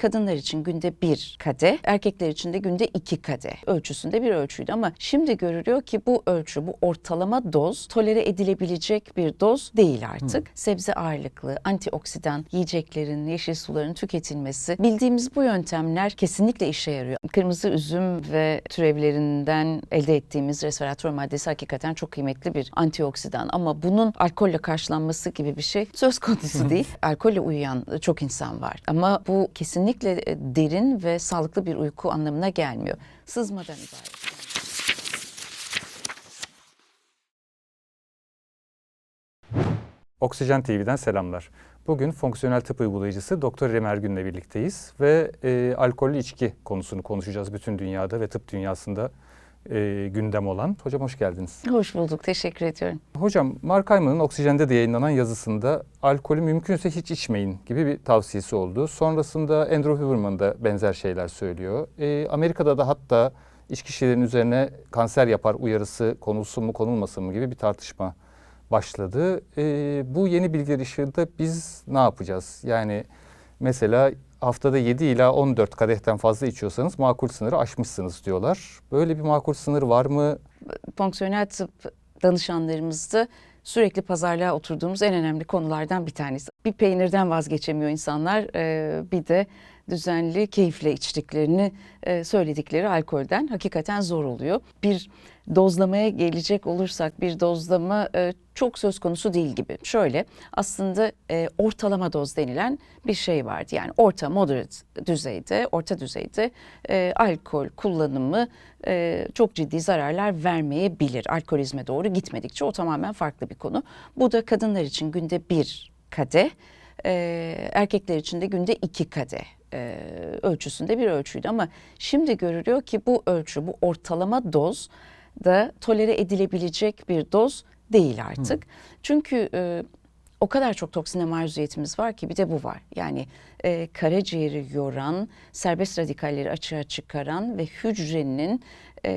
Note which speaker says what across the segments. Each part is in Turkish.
Speaker 1: Kadınlar için günde bir kadeh, erkekler için de günde iki kadeh ölçüsünde bir ölçüydü. Ama şimdi görülüyor ki bu ölçü, bu ortalama doz tolere edilebilecek bir doz değil artık. Sebze ağırlıklı, antioksidan yiyeceklerin, yeşil suların tüketilmesi. Bildiğimiz bu yöntemler kesinlikle işe yarıyor. Kırmızı üzüm ve türevlerinden elde ettiğimiz resveratrol maddesi hakikaten çok kıymetli bir antioksidan. Ama bunun alkolle karşılanması gibi bir şey söz konusu değil. Alkolle uyuyan çok insan var. Ama bu kesinlikle e, derin ve sağlıklı bir uyku anlamına gelmiyor. Sızmadan ibaret.
Speaker 2: Oksijen TV'den selamlar. Bugün fonksiyonel tıp uygulayıcısı Doktor İrem Ergün'le birlikteyiz ve e, alkollü içki konusunu konuşacağız bütün dünyada ve tıp dünyasında e, gündem olan. Hocam hoş geldiniz.
Speaker 1: Hoş bulduk. Teşekkür ediyorum.
Speaker 2: Hocam Mark Hyman'ın Oksijen'de de yayınlanan yazısında alkolü mümkünse hiç içmeyin gibi bir tavsiyesi oldu. Sonrasında Andrew Huberman da benzer şeyler söylüyor. E, Amerika'da da hatta içki şişelerinin üzerine kanser yapar uyarısı konulsun mu konulmasın mı gibi bir tartışma başladı. E, bu yeni bilgiler ışığında biz ne yapacağız? Yani mesela haftada 7 ila 14 kadehten fazla içiyorsanız makul sınırı aşmışsınız diyorlar. Böyle bir makul sınır var mı?
Speaker 1: Fonksiyonel tıp danışanlarımızda sürekli pazarlığa oturduğumuz en önemli konulardan bir tanesi. Bir peynirden vazgeçemiyor insanlar, bir de düzenli keyifle içtiklerini e, söyledikleri alkolden hakikaten zor oluyor. Bir dozlamaya gelecek olursak bir dozlama e, çok söz konusu değil gibi. Şöyle aslında e, ortalama doz denilen bir şey vardı. Yani orta moderate düzeyde, orta düzeyde e, alkol kullanımı e, çok ciddi zararlar vermeyebilir. Alkolizme doğru gitmedikçe o tamamen farklı bir konu. Bu da kadınlar için günde bir kadeh, e, erkekler için de günde iki kadeh e, ölçüsünde bir ölçüydü. Ama şimdi görülüyor ki bu ölçü, bu ortalama doz da tolere edilebilecek bir doz değil artık. Çünkü e, o kadar çok toksine maruziyetimiz var ki bir de bu var. Yani e, karaciğeri yoran, serbest radikalleri açığa çıkaran ve hücrenin e,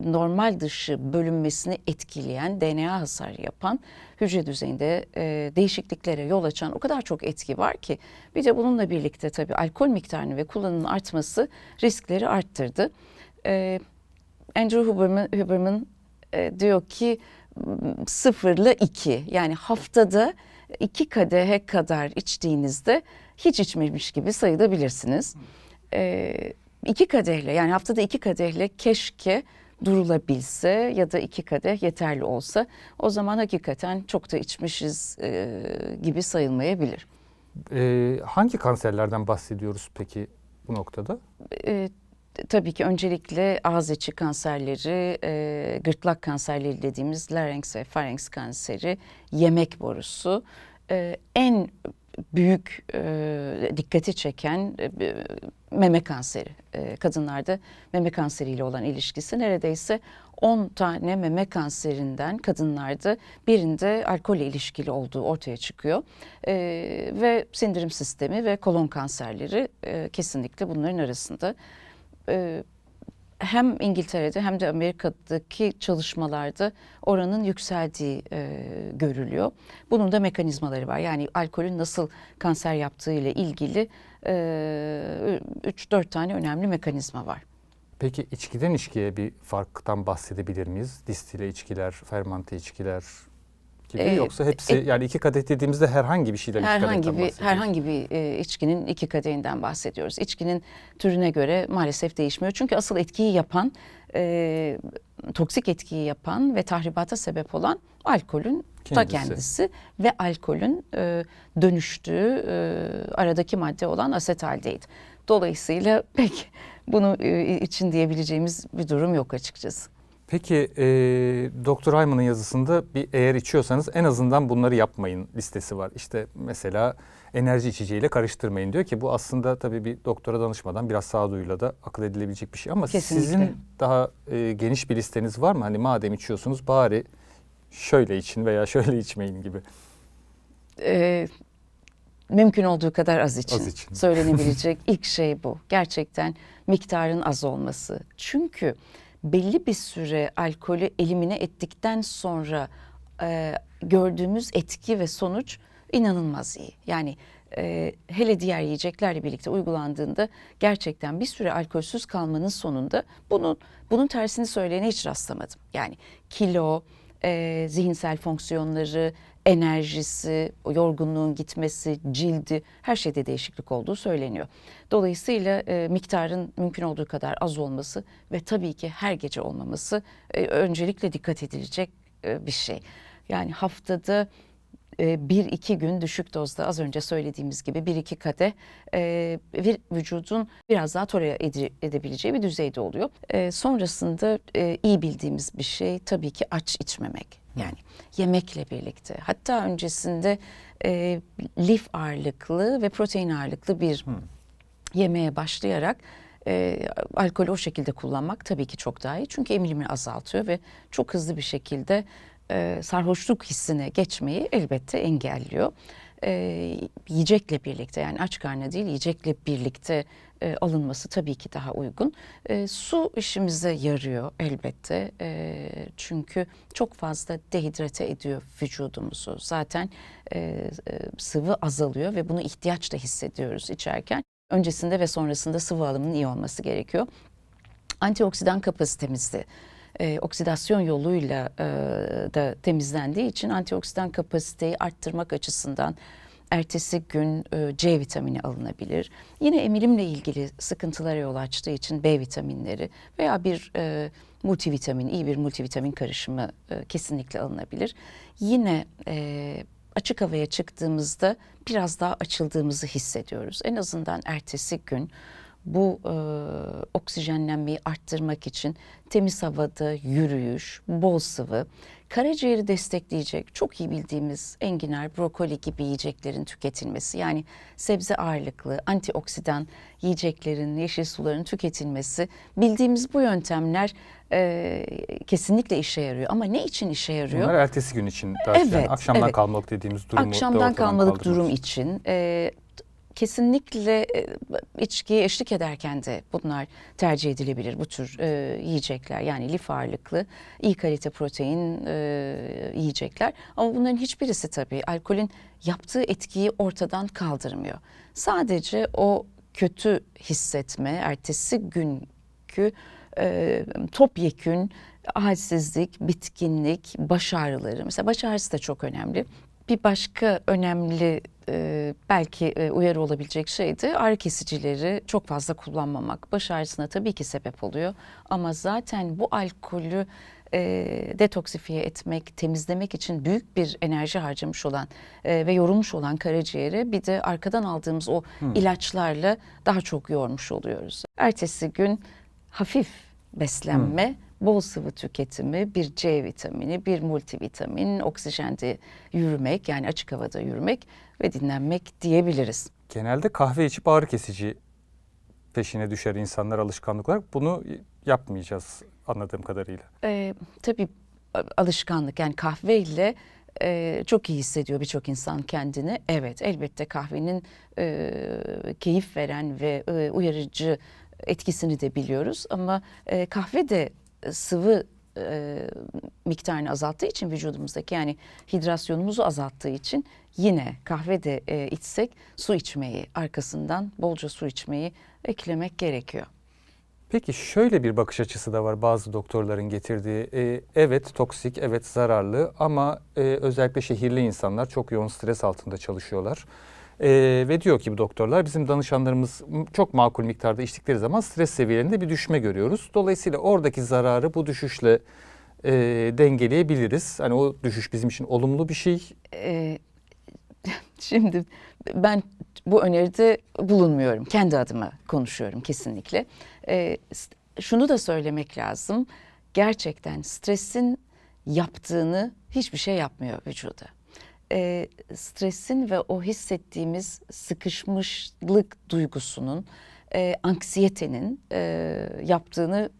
Speaker 1: normal dışı bölünmesini etkileyen, DNA hasar yapan, hücre düzeyinde e, değişikliklere yol açan o kadar çok etki var ki bir de bununla birlikte tabii alkol miktarını ve kullanımın artması riskleri arttırdı. E, Andrew Huberman, Huberman e, diyor ki sıfırla iki yani haftada iki kadehe kadar içtiğinizde hiç içmemiş gibi sayılabilirsiniz. E, iki kadehle yani haftada iki kadehle keşke durulabilse ya da iki kadeh yeterli olsa o zaman hakikaten çok da içmişiz e, gibi sayılmayabilir.
Speaker 2: E, hangi kanserlerden bahsediyoruz peki bu noktada?
Speaker 1: E, tabii ki öncelikle ağız içi kanserleri, e, gırtlak kanserleri dediğimiz larynx ve pharynx kanseri, yemek borusu, e, en büyük e, dikkati çeken e, meme kanseri. E, kadınlarda meme kanseriyle olan ilişkisi neredeyse 10 tane meme kanserinden kadınlarda birinde alkolle ilişkili olduğu ortaya çıkıyor. E, ve sindirim sistemi ve kolon kanserleri e, kesinlikle bunların arasında. E, hem İngiltere'de hem de Amerika'daki çalışmalarda oranın yükseldiği e, görülüyor. Bunun da mekanizmaları var. Yani alkolün nasıl kanser yaptığı ile ilgili e, 3-4 tane önemli mekanizma var.
Speaker 2: Peki içkiden içkiye bir farktan bahsedebilir miyiz? Distile içkiler, fermante içkiler gibi
Speaker 1: Ee,
Speaker 2: yoksa hepsi
Speaker 1: e-
Speaker 2: yani iki kadeh dediğimizde herhangi bir şeyden
Speaker 1: Herhangi bir herhangi bir e, içkinin iki kadehinden bahsediyoruz. İçkinin türüne göre maalesef değişmiyor. Çünkü asıl etkiyi yapan, e, toksik etkiyi yapan ve tahribata sebep olan alkolün ta
Speaker 2: Kendisi.
Speaker 1: kendisi ve alkolün e, dönüştüğü e, aradaki madde olan asetaldehit. Dolayısıyla pek bunu e, için diyebileceğimiz bir durum yok açıkçası.
Speaker 2: Peki e, Doktor Ayman'ın yazısında bir eğer içiyorsanız en azından bunları yapmayın listesi var. İşte mesela enerji içeceğiyle karıştırmayın diyor ki bu aslında tabii bir doktora danışmadan biraz sağduyuyla da akıl edilebilecek bir şey. Ama
Speaker 1: Kesinlikle.
Speaker 2: sizin daha e, geniş bir listeniz var mı? Hani madem içiyorsunuz bari şöyle için veya şöyle içmeyin gibi.
Speaker 1: e, mümkün olduğu kadar az için.
Speaker 2: Az için.
Speaker 1: Söylenebilecek ilk şey bu. Gerçekten miktarın az olması. Çünkü belli bir süre alkolü elimine ettikten sonra e, gördüğümüz etki ve sonuç inanılmaz iyi. Yani e, hele diğer yiyeceklerle birlikte uygulandığında gerçekten bir süre alkolsüz kalmanın sonunda bunun bunun tersini söyleyene hiç rastlamadım. Yani kilo, e, zihinsel fonksiyonları, enerjisi, yorgunluğun gitmesi, cildi her şeyde değişiklik olduğu söyleniyor. Dolayısıyla e, miktarın mümkün olduğu kadar az olması ve tabii ki her gece olmaması e, öncelikle dikkat edilecek e, bir şey. Yani haftada e, bir iki gün düşük dozda az önce söylediğimiz gibi bir iki kadeh e, bir vücudun biraz daha tolere ede- edebileceği bir düzeyde oluyor. E, sonrasında e, iyi bildiğimiz bir şey tabii ki aç içmemek. Yani yemekle birlikte hatta öncesinde e, lif ağırlıklı ve protein ağırlıklı bir yemeğe başlayarak e, alkolü o şekilde kullanmak tabii ki çok daha iyi. Çünkü emilimi azaltıyor ve çok hızlı bir şekilde e, sarhoşluk hissine geçmeyi elbette engelliyor. E, yiyecekle birlikte yani aç karnına değil yiyecekle birlikte e, alınması tabii ki daha uygun. E, su işimize yarıyor elbette E, çünkü çok fazla dehidrate ediyor vücudumuzu. Zaten e, e, sıvı azalıyor ve bunu ihtiyaç da hissediyoruz içerken. Öncesinde ve sonrasında sıvı alımının iyi olması gerekiyor. Antioksidan kapasitemizde e, oksidasyon yoluyla e, da temizlendiği için antioksidan kapasiteyi arttırmak açısından ertesi gün e, C vitamini alınabilir. Yine emilimle ilgili sıkıntılara yol açtığı için B vitaminleri veya bir e, multivitamin, iyi bir multivitamin karışımı e, kesinlikle alınabilir. Yine e, açık havaya çıktığımızda biraz daha açıldığımızı hissediyoruz. En azından ertesi gün bu e, oksijenlenmeyi arttırmak için temiz havada yürüyüş, bol sıvı, karaciğeri destekleyecek çok iyi bildiğimiz enginar, brokoli gibi yiyeceklerin tüketilmesi. Yani sebze ağırlıklı, antioksidan yiyeceklerin, yeşil suların tüketilmesi. Bildiğimiz bu yöntemler e, kesinlikle işe yarıyor. Ama ne için işe yarıyor?
Speaker 2: Bunlar ertesi gün için
Speaker 1: Evet,
Speaker 2: yani akşamdan
Speaker 1: evet.
Speaker 2: kalmalık dediğimiz durumu da
Speaker 1: Akşamdan kalmalık durum
Speaker 2: için.
Speaker 1: e, kesinlikle e, içkiye eşlik ederken de bunlar tercih edilebilir bu tür e, yiyecekler. Yani lif ağırlıklı, iyi kalite protein e, yiyecekler. Ama bunların hiçbirisi tabii alkolün yaptığı etkiyi ortadan kaldırmıyor. Sadece o kötü hissetme, ertesi günkü e, topyekün halsizlik, bitkinlik, baş ağrıları. Mesela baş ağrısı da çok önemli. Bir başka önemli e, belki e, uyarı olabilecek şey de ağrı kesicileri çok fazla kullanmamak. Baş ağrısına tabii ki sebep oluyor ama zaten bu alkolü e, detoksifiye etmek, temizlemek için büyük bir enerji harcamış olan e, ve yorulmuş olan karaciğeri bir de arkadan aldığımız o ilaçlarla daha çok yormuş oluyoruz. Ertesi gün hafif beslenme, bol sıvı tüketimi, bir C vitamini, bir multivitamin, oksijende yürümek yani açık havada yürümek ve dinlenmek diyebiliriz.
Speaker 2: Genelde kahve içip ağrı kesici peşine düşer insanlar alışkanlık olarak. Bunu yapmayacağız anladığım kadarıyla.
Speaker 1: Ee, tabii alışkanlık yani kahveyle e, çok iyi hissediyor birçok insan kendini. Evet elbette kahvenin e, keyif veren ve e, uyarıcı etkisini de biliyoruz ama e, kahve de sıvı e, miktarını azalttığı için vücudumuzdaki yani hidrasyonumuzu azalttığı için yine kahve de e, içsek su içmeyi arkasından bolca su içmeyi eklemek gerekiyor.
Speaker 2: Peki şöyle bir bakış açısı da var bazı doktorların getirdiği. Ee, evet toksik, evet zararlı ama e, özellikle şehirli insanlar çok yoğun stres altında çalışıyorlar. Ee, ve diyor ki bu doktorlar bizim danışanlarımız çok makul miktarda içtikleri zaman stres seviyelerinde bir düşme görüyoruz. Dolayısıyla oradaki zararı bu düşüşle e, dengeleyebiliriz. Hani o düşüş bizim için olumlu bir şey.
Speaker 1: Ee, şimdi ben bu öneride bulunmuyorum. Kendi adıma konuşuyorum kesinlikle. S- şunu da söylemek lazım. Gerçekten stresin yaptığını hiçbir şey yapmıyor vücuda. Ee, stresin ve o hissettiğimiz sıkışmışlık duygusunun, e, anksiyetenin e, yaptığını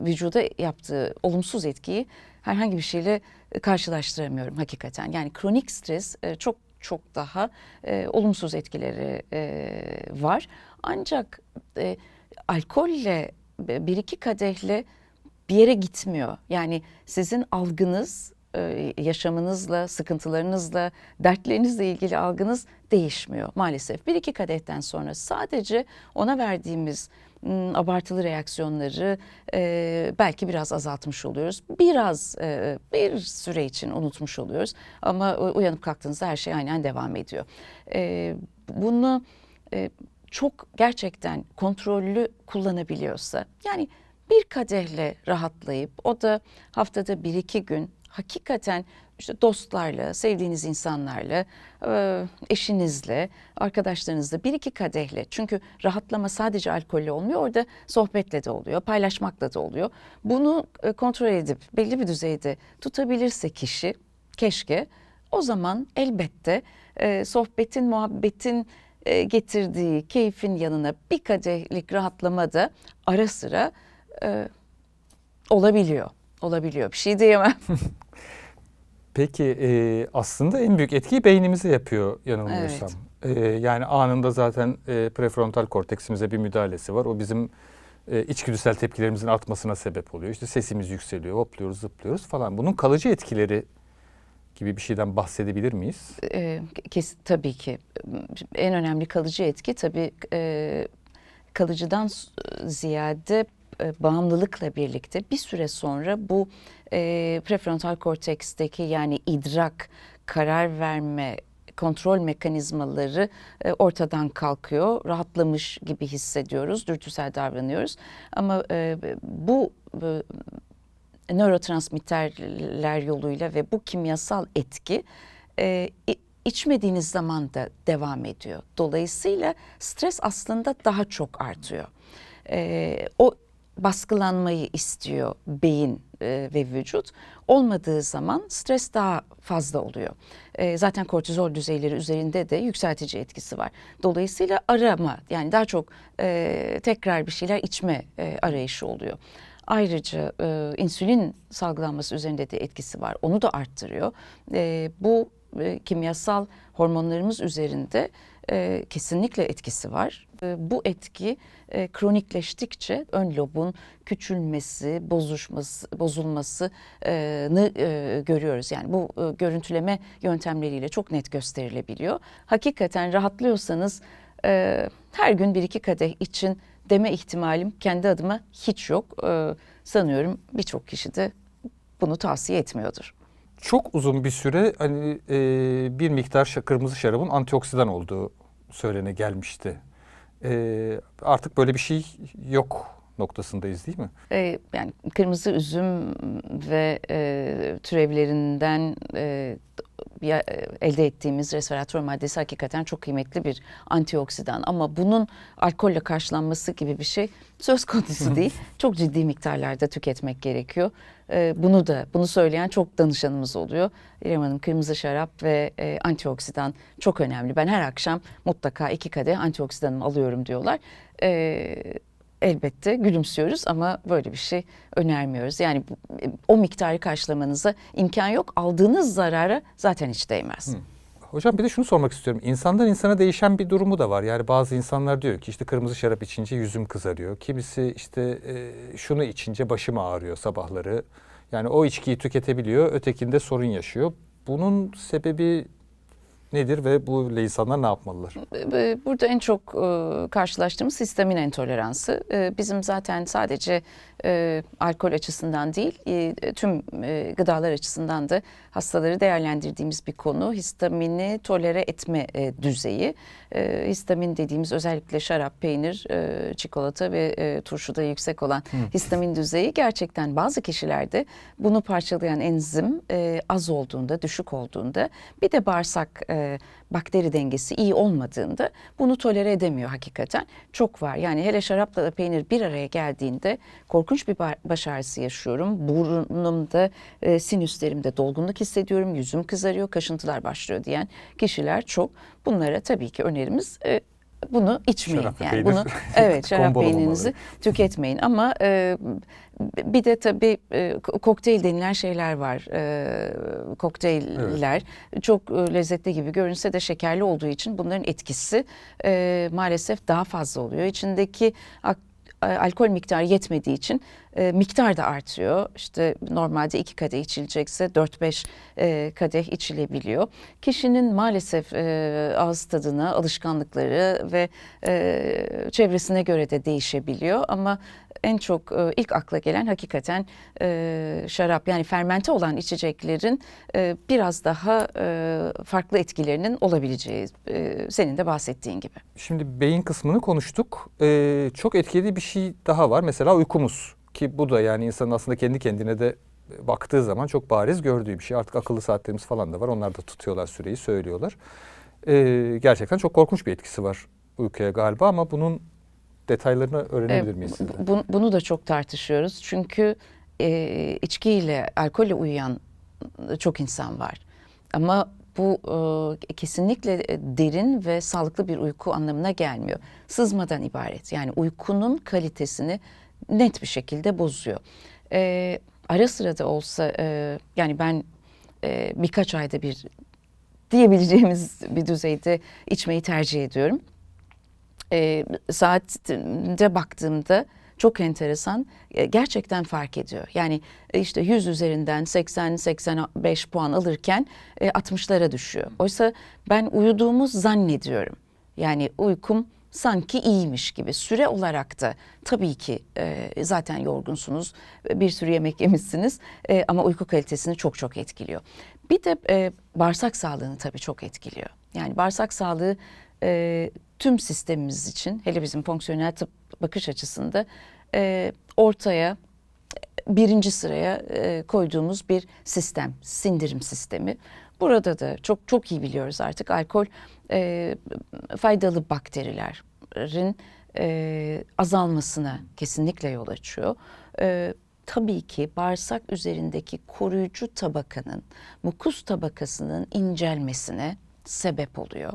Speaker 1: vücuda yaptığı olumsuz etkiyi herhangi bir şeyle karşılaştıramıyorum hakikaten. Yani kronik stres e, çok çok daha e, olumsuz etkileri e, var. Ancak e, alkolle e, bir iki kadehle bir yere gitmiyor. Yani sizin algınız e, yaşamınızla, sıkıntılarınızla, dertlerinizle ilgili algınız değişmiyor maalesef. Bir iki kadehten sonra sadece ona verdiğimiz abartılı reaksiyonları e, belki biraz azaltmış oluyoruz. Biraz e, bir süre için unutmuş oluyoruz ama uyanıp kalktığınızda her şey aynen devam ediyor. E, bunu e, çok gerçekten kontrollü kullanabiliyorsa yani bir kadehle rahatlayıp o da haftada bir iki gün hakikaten işte dostlarla, sevdiğiniz insanlarla, e, eşinizle, arkadaşlarınızla bir iki kadehle. Çünkü rahatlama sadece alkolle olmuyor, orada sohbetle de oluyor, paylaşmakla da oluyor. Bunu e, kontrol edip belli bir düzeyde tutabilirse kişi, keşke o zaman elbette e, sohbetin, muhabbetin getirdiği keyfin yanına bir kadehlik rahatlama da ara sıra olabiliyor. Olabiliyor. Bir şey diyemem.
Speaker 2: Peki e, aslında en büyük etkiyi beynimize yapıyor yanılmıyorsam. E, yani anında zaten e, prefrontal korteksimize bir müdahalesi var. O bizim e, içgüdüsel tepkilerimizin artmasına sebep oluyor. İşte sesimiz yükseliyor, hopluyoruz, zıplıyoruz falan. Bunun kalıcı etkileri gibi bir şeyden bahsedebilir miyiz?
Speaker 1: E, kes, tabii ki en önemli kalıcı etki tabii e, kalıcıdan s- ziyade e, bağımlılıkla birlikte bir süre sonra bu e, prefrontal korteksteki yani idrak, karar verme, kontrol mekanizmaları e, ortadan kalkıyor. Rahatlamış gibi hissediyoruz, dürtüsel davranıyoruz. Ama e, bu e, nörotransmitterler yoluyla ve bu kimyasal etki e, içmediğiniz zaman da devam ediyor. Dolayısıyla stres aslında daha çok artıyor. E, o baskılanmayı istiyor beyin e, ve vücut. Olmadığı zaman stres daha fazla oluyor. E, zaten kortizol düzeyleri üzerinde de yükseltici etkisi var. Dolayısıyla arama yani daha çok e, tekrar bir şeyler içme arayışı oluyor. Ayrıca insülin salgılanması üzerinde de etkisi var. Onu da arttırıyor. Bu kimyasal hormonlarımız üzerinde e, kesinlikle etkisi var. E, bu etki e, kronikleştikçe ön lobun küçülmesi, bozuşması, bozulmasını e, görüyoruz. Yani bu e, görüntüleme yöntemleriyle çok net gösterilebiliyor. Hakikaten rahatlıyorsanız e, her gün bir iki kadeh için deme ihtimalim kendi adıma hiç yok. E, sanıyorum birçok kişi de bunu tavsiye etmiyordur.
Speaker 2: Çok uzun bir süre hani e, bir miktar kırmızı şarabın antioksidan olduğu söylene gelmişti. E, artık böyle bir şey yok noktasındayız değil mi?
Speaker 1: E, yani kırmızı üzüm ve e, türevlerinden e, ya- e, elde ettiğimiz resveratrol maddesi hakikaten çok kıymetli bir antioksidan ama bunun alkolle karşılanması gibi bir şey söz konusu değil. Çok ciddi miktarlarda tüketmek gerekiyor. E, bunu da bunu söyleyen çok danışanımız oluyor. İrem Hanım kırmızı şarap ve e, antioksidan çok önemli. Ben her akşam mutlaka iki kadeh antioksidanımı alıyorum diyorlar. E, elbette gülümsüyoruz ama böyle bir şey önermiyoruz. Yani bu- o miktarı karşılamanıza imkan yok. Aldığınız zarara zaten hiç değmez.
Speaker 2: Hocam bir de şunu sormak istiyorum. İnsandan insana değişen bir durumu da var. Yani bazı insanlar diyor ki işte kırmızı şarap içince yüzüm kızarıyor. Kimisi işte e, şunu içince başım ağrıyor sabahları. Yani o içkiyi tüketebiliyor, ötekinde sorun yaşıyor. Bunun sebebi nedir ve bu insanlar ne yapmalılar?
Speaker 1: Burada en çok e, karşılaştığımız histamin intoleransı. Ee, Bizim zaten sadece e, alkol açısından değil, e, tüm e, gıdalar açısından da hastaları değerlendirdiğimiz bir konu. Histamini tolere etme e, düzeyi. E, Histamin dediğimiz özellikle şarap, peynir, e, çikolata ve e, turşuda yüksek olan histamin düzeyi gerçekten bazı kişilerde bunu parçalayan enzim e, az olduğunda, düşük olduğunda bir de bağırsak e, bakteri dengesi iyi olmadığında bunu tolere edemiyor hakikaten. Çok var. Yani hele şarapla da peynir bir araya geldiğinde korkunç bir ba- baş ağrısı yaşıyorum. Burnumda, e, sinüslerimde dolgunluk hissediyorum, yüzüm kızarıyor, kaşıntılar başlıyor diyen kişiler çok. Bunlara tabii ki önerimiz e, bunu içmeyin.
Speaker 2: Şarap
Speaker 1: yani
Speaker 2: peynir
Speaker 1: bunu evet şarap peynirinizi tüketmeyin ama e, bir de tabii e, ko- kokteyl denilen şeyler var. E, kokteyller çok e, lezzetli gibi görünse de şekerli olduğu için bunların etkisi e, maalesef daha fazla oluyor. İçindeki ak- alkol miktarı yetmediği için e, miktar da artıyor. İşte normalde iki kadeh içilecekse 4-5 e, kadeh içilebiliyor. Kişinin maalesef e, ağız tadına, alışkanlıkları ve e, çevresine göre de değişebiliyor ama en çok e, ilk akla gelen hakikaten e, şarap yani fermente olan içeceklerin e, biraz daha e, farklı etkilerinin olabileceği e, senin de bahsettiğin gibi.
Speaker 2: Şimdi beyin kısmını konuştuk. Ee, çok etkili bir şey daha var. Mesela uykumuz. Ki bu da yani insanın aslında kendi kendine de baktığı zaman çok bariz gördüğü bir şey. Artık akıllı saatlerimiz falan da var. Onlar da tutuyorlar süreyi, söylüyorlar. Ee, gerçekten çok korkunç bir etkisi var uykuya galiba ama bunun detaylarını öğrenebilir miyiz sizden?
Speaker 1: bu- bunu da çok tartışıyoruz çünkü e, içkiyle, alkolle uyuyan çok insan var. Ama bu e, kesinlikle derin ve sağlıklı bir uyku anlamına gelmiyor. Sızmadan ibaret. Yani uykunun kalitesini net bir şekilde bozuyor. E, ara sıra da olsa e, yani ben e, birkaç ayda bir diyebileceğimiz bir düzeyde içmeyi tercih ediyorum e, saatte baktığımda çok enteresan e, gerçekten fark ediyor. Yani e, işte 100 üzerinden 80-85 puan alırken e, 60'lara düşüyor. Oysa ben uyuduğumu zannediyorum. Yani uykum sanki iyiymiş gibi. Süre olarak da tabii ki e, zaten yorgunsunuz, bir sürü yemek yemişsiniz e, ama uyku kalitesini çok çok etkiliyor. Bir de e, bağırsak sağlığını tabii çok etkiliyor. Yani bağırsak sağlığı e, tüm sistemimiz için hele bizim fonksiyonel tıp bakış açısında e, ortaya birinci sıraya e, koyduğumuz bir sistem, sindirim sistemi. Burada da çok çok iyi biliyoruz artık alkol e, faydalı bakterilerin e, azalmasına kesinlikle yol açıyor. E, tabii ki bağırsak üzerindeki koruyucu tabakanın, mukus tabakasının incelmesine sebep oluyor.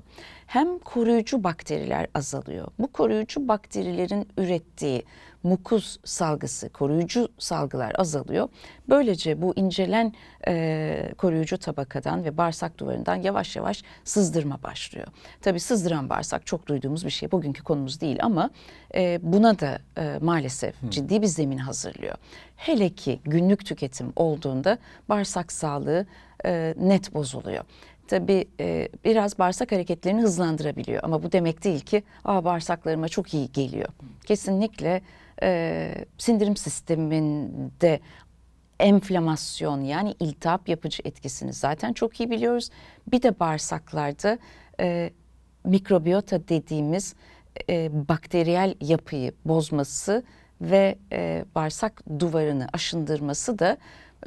Speaker 1: Hem koruyucu bakteriler azalıyor. Bu koruyucu bakterilerin ürettiği mukus salgısı, koruyucu salgılar azalıyor. Böylece bu incelen e, koruyucu tabakadan ve bağırsak duvarından yavaş yavaş sızdırma başlıyor. Tabii sızdıran bağırsak çok duyduğumuz bir şey. Bugünkü konumuz değil ama e, buna da e, maalesef ciddi bir zemin hazırlıyor. Hele ki günlük tüketim olduğunda bağırsak sağlığı e, net bozuluyor. Tabii e, biraz bağırsak hareketlerini hızlandırabiliyor ama bu demek değil ki Aa, bağırsaklarıma çok iyi geliyor. Kesinlikle e, sindirim sisteminde enflamasyon yani iltihap yapıcı etkisini zaten çok iyi biliyoruz. Bir de bağırsaklarda e, mikrobiyota dediğimiz e, bakteriyel yapıyı bozması ve e, bağırsak duvarını aşındırması da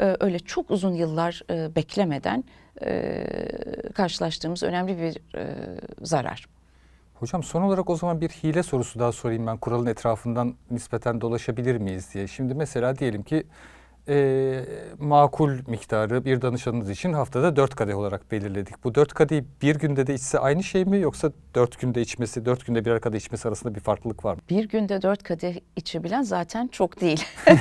Speaker 1: e, öyle çok uzun yıllar e, beklemeden e, karşılaştığımız önemli bir e, zarar.
Speaker 2: Hocam son olarak o zaman bir hile sorusu daha sorayım ben kuralın etrafından nispeten dolaşabilir miyiz diye. Şimdi mesela diyelim ki e, makul miktarı bir danışanınız için haftada dört kadeh olarak belirledik. Bu dört kadehi bir günde de içse aynı şey mi yoksa dört günde içmesi, dört günde birer kadeh içmesi arasında bir farklılık var mı?
Speaker 1: Bir günde dört kadeh içebilen zaten çok değil.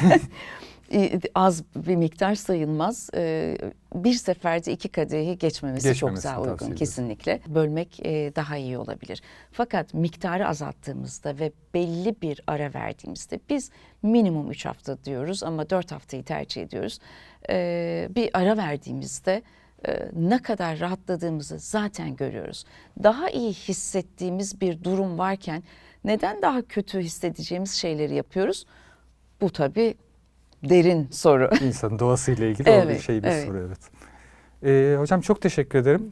Speaker 1: Az bir miktar sayılmaz. E, Bir seferde iki kadehi geçmemesi, çok
Speaker 2: Geçmemesini
Speaker 1: daha uygun
Speaker 2: ediyorsun.
Speaker 1: kesinlikle. Bölmek e, daha iyi olabilir. Fakat miktarı azalttığımızda ve belli bir ara verdiğimizde biz minimum üç hafta diyoruz ama dört haftayı tercih ediyoruz. E, Bir ara verdiğimizde e, ne kadar rahatladığımızı zaten görüyoruz. Daha iyi hissettiğimiz bir durum varken neden daha kötü hissedeceğimiz şeyleri yapıyoruz? Bu tabii derin soru.
Speaker 2: İnsanın doğasıyla ilgili o
Speaker 1: Evet,
Speaker 2: şey bir
Speaker 1: evet.
Speaker 2: soru evet. E, hocam çok teşekkür ederim.